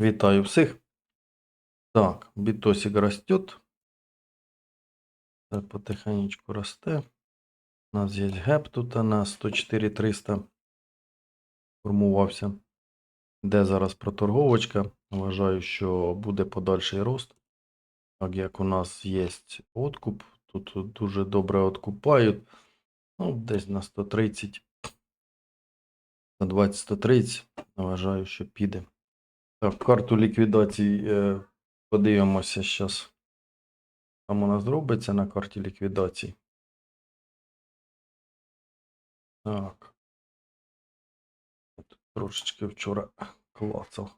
Вітаю всіх. Так, бітосик растет. Так, потихенечку росте. У нас є геп тут на 104 300 формувався. Де зараз проторговочка. Вважаю, що буде подальший рост. Так як у нас є откуп, тут дуже добре откупають. Ну, десь на 130. На 20-130. Вважаю, що піде. Так, карту ліквідації е, подивимося зараз. Там нас зробиться на карті ліквідації. Так. От Трошечки вчора клацав.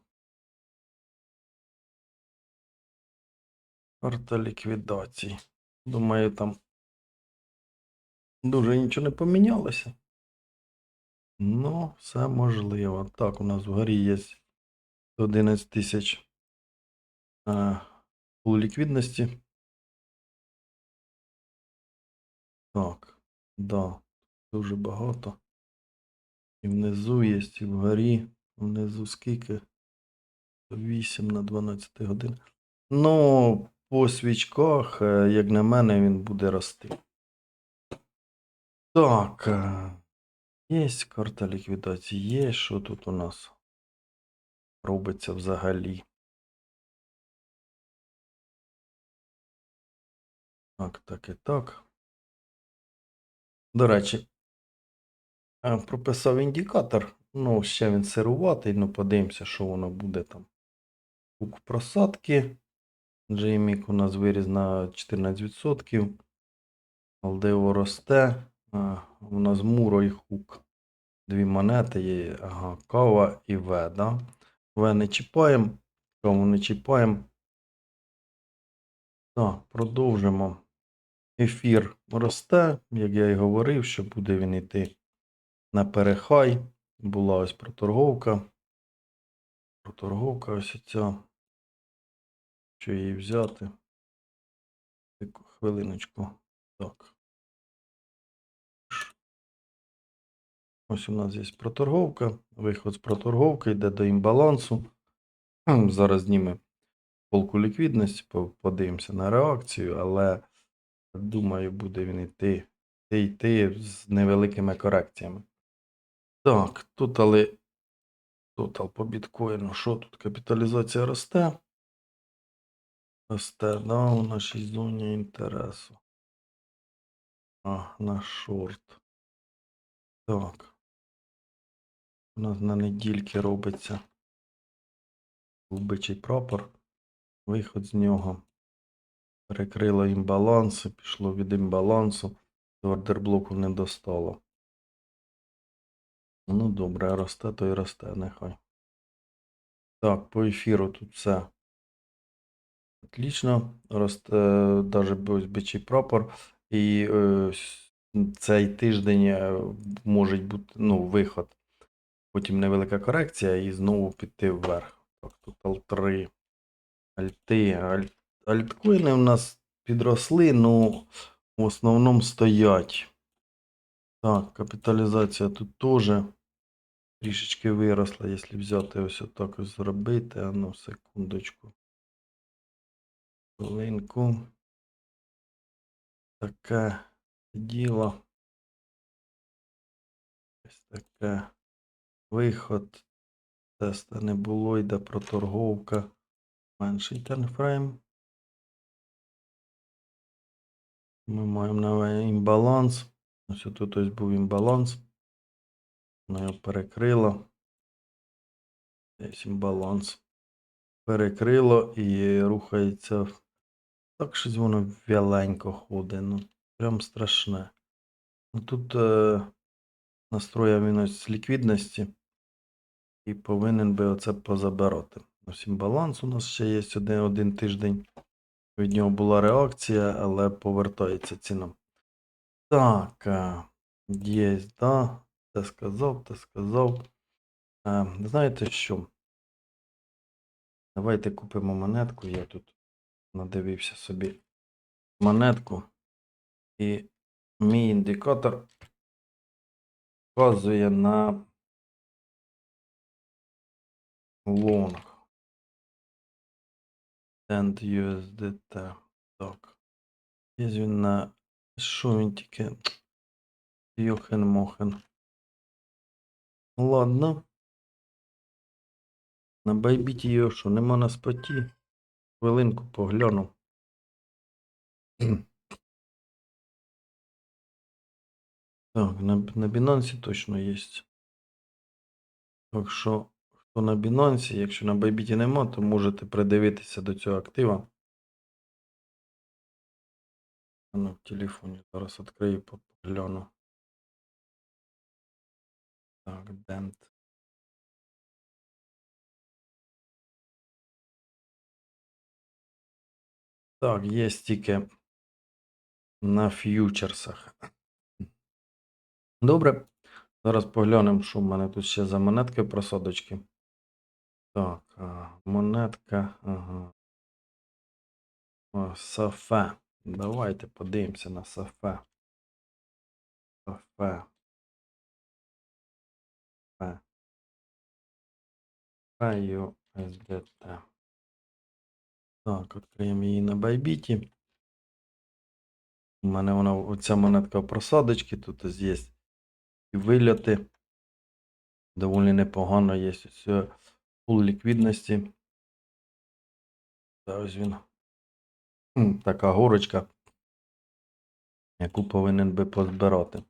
Карта ліквідації. Думаю, там дуже нічого не помінялося. Ну, все можливо. Так, у нас вгорі є 11 тисяч е, полуліквідності. Так, да, дуже багато. І внизу є, і вгорі. Внизу скільки? 8 на 12 годин. Ну, по свічках, е, як на мене, він буде рости. Так. е, Є карта ліквідації. Є. Що тут у нас робиться взагалі? Так, так і так. До речі, е, прописав індикатор. Ну, ще він сируватий, ну подивимося, що воно буде там. Хук просадки. JMIC у нас виріс на 14%. LDO росте. А, у нас Муро і Хук. Дві монети є. Ага, кава і В, да? В не чіпаємо. Каву не чіпаємо. Так, продовжимо. Ефір росте, як я і говорив, що буде він йти на перехай. Була ось проторговка. Проторговка ось ця. Що її взяти? Хвилиночку. Так. Ось у нас є проторговка. Виход з проторговки йде до імбалансу. Зараз зніме полку ліквідності, подивимося на реакцію, але думаю, буде він йти, йти з невеликими корекціями. Так, тут але тотал по біткоїну. Що тут? Капіталізація росте. Росте, да, у нашій зоні інтересу. А, на шорт. Так. У нас на недільки робиться вбичий прапор. Виход з нього. Перекрило імбаланс, і пішло від імбалансу. До ордерблоку не достало. Ну, добре, росте, то і росте, нехай. Так, по ефіру тут все. Отлично. Росте навіть бичий прапор. І е, цей тиждень е, може бути ну, виход. Потім невелика корекція і знову піти вверх. Так, тут L3. Альти. Аль... Альткоїни у нас підросли, ну в основному стоять. Так, капіталізація тут теж трішечки виросла, якщо взяти ось отак ось зробити. А ну, секундочку. Хвилинку. Таке діло. Ось таке. Виход. Теста не було, йде проторговка. Менший тернфрейм. Ми маємо новий імбаланс. Ось тут ось був імбаланс. Воно його перекрило. Десь імбаланс. Перекрило і рухається. Так щось воно вяленько ходить. Ну, прям страшне. Ну, тут е, настроїв він ось ліквідності. І повинен би оце позабирати. Ось імбаланс у нас ще є один, один тиждень. Від нього була реакція, але повертається ціна. Так, е, є, да. Те сказав, те сказав. Е, знаєте що? Давайте купимо монетку. Я тут надивився собі монетку. І мій індикатор вказує на лонг. Send USDT. Так. Є він на. Що він тільки? Йохен мохен. Ладно. На байбіті його що, нема на споті. Хвилинку погляну. Так, на, на Binance точно є. Так що, хто на Binance, якщо на Bybit нема, то можете придивитися до цього актива. Ну, в телефоні зараз відкрию, погляну. Так, Dent. Так, є тільки на ф'ючерсах. Добре. Зараз поглянемо, що в мене тут ще за монетки просадочки. Так, монетка. Ага. О, Сафе. Давайте подивимося на Сафе. Сафе. Фе. Фе USDT. Так, відкриємо її на Байбіті. У мене вона оця монетка в просадочці, тут ось є і вильоти. Доволі непогано є ось е, пул ліквідності. Та ось він. Така горочка, яку повинен би позбирати.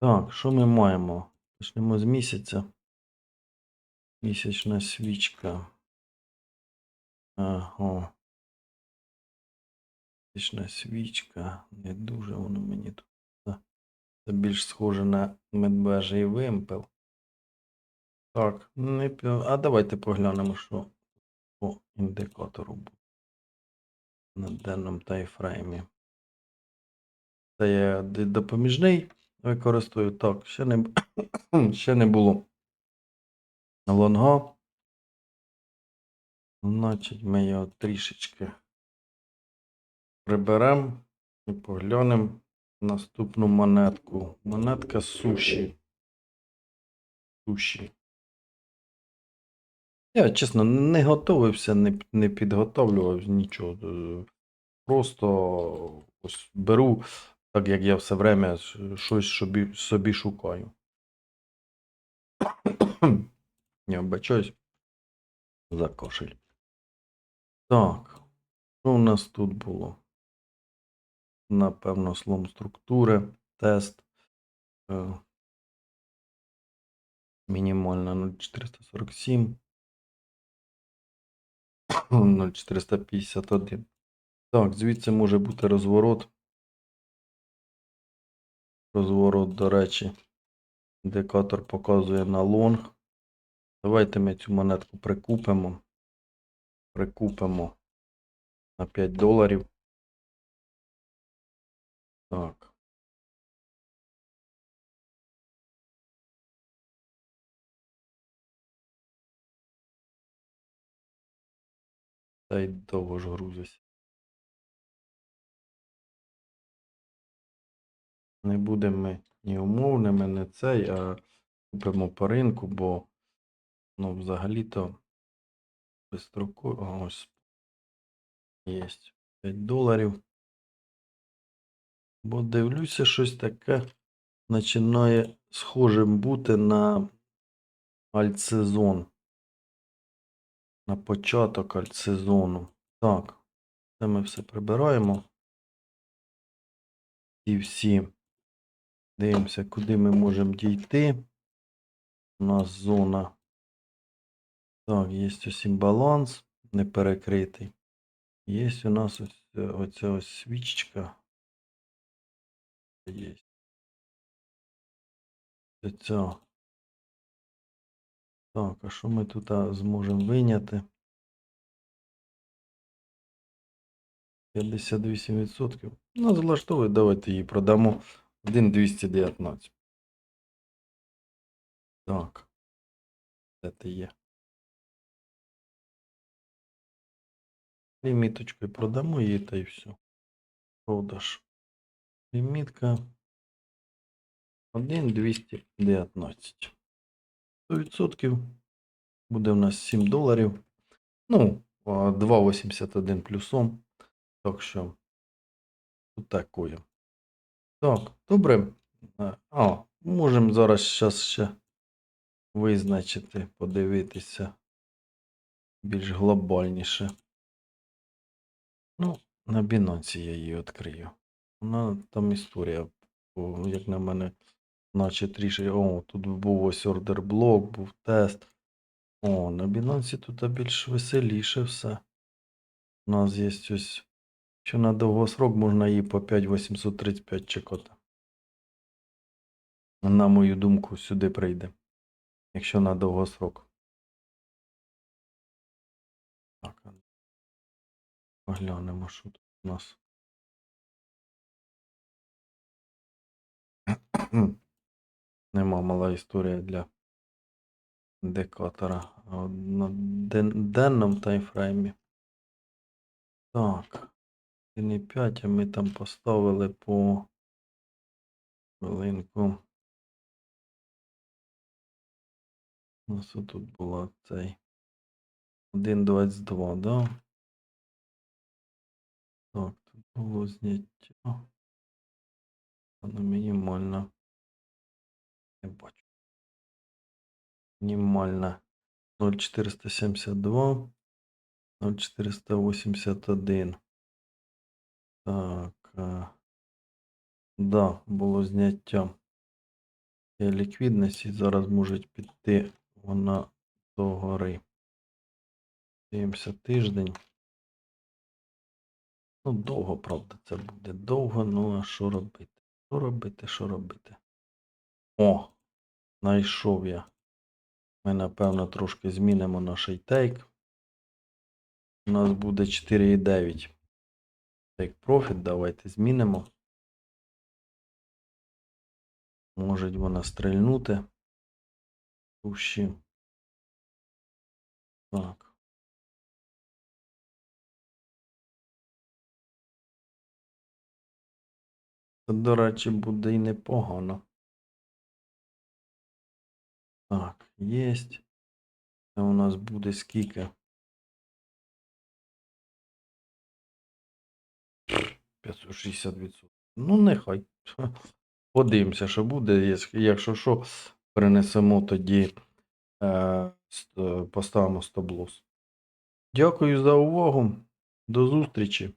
Так, що ми маємо? Почнемо з місяця. Місячна свічка. Ага. Місячна свічка. Не дуже воно мені тут. Це- Це більш схоже на медвежий вимпел. Так, не пі- а давайте поглянемо, що по індикатору буде на денному тайфреймі. Це я допоміжний використовую. Так, ще не, ще не було лонга. Значить, ми його трішечки приберемо і поглянемо наступну монетку. Монетка суші. Суші. Я, чесно, не готовився, не, не підготовлював нічого. Е, Просто ось беру, так як я все время щось собі, собі шукаю. Я вбачаюсь за кошель. Так, що у нас тут було? Напевно, слом структури, тест. Е, Мінімальна 0,447. 0,451. Так, звідси може бути розворот. Розворот, до речі, індикатор показує на лонг. Давайте ми цю монетку прикупимо. Прикупимо на 5 доларів. Так. Та й довго ж грузиться. Не будемо ми ні умовними, не цей, а купимо по ринку, бо ну, взагалі-то безстроково ось є 5 доларів. Бо дивлюся, щось таке починає схожим бути на альтсезон. На початок альтсезону. Так, це ми все прибираємо. І всі дивимося, куди ми можемо дійти. У нас зона. Так, є ось імбаланс не перекритий. Є у нас ось оця ось свічечка. Є. Ця. Так, а що ми тут зможемо виняти? 58%. Ну, залаштовує, давайте її продамо. 1,219. Так. Де ти є? Ліміточкою продамо її та і все. Продаж. Лімітка 1,219. 100% буде в нас 7 доларів. Ну, 2,81 плюсом. Так що тут такое. Так, добре. Е, А, можемо зараз щас ще визначити, подивитися більш глобальніше. Ну, на Binance я її відкрию. Вона там історія, як на мене, наче трішки. О, тут був ось ордер блок, був тест. О, на Binance тут більш веселіше все. У нас є ось. Що на довгосрок можна її по 5835 чекати. На мою думку, сюди прийде. Якщо на довгосрок. Так. Поглянемо, що тут у нас. Нема мала історія для індикатора. А На ден- денному таймфреймі. Так. 1,5, а ми там поставили по хвилинку. У нас тут була цей 1.22, да? Так, тут було зняття. Воно мінімально. Не бачу. Мінімально 0,472, 0,481. Так. е, Да, було зняття ліквідності. Зараз можуть піти вона до гори. Дивимося тиждень. Ну, довго, правда, це буде довго, ну а що робити? Що робити, що робити? О, знайшов я. Ми, напевно, трошки змінимо наш тейк. У нас буде 4,9. Take profit, давайте змінимо. Може вона стрельнути. Кущі. Так. Це, до речі, буде і непогано. Так, єсть. Це у нас буде скільки? 560%. Ну, нехай. Подивимося, що буде. Якщо що, перенесемо тоді, е, поставимо стоп-лосс. Дякую за увагу. До зустрічі.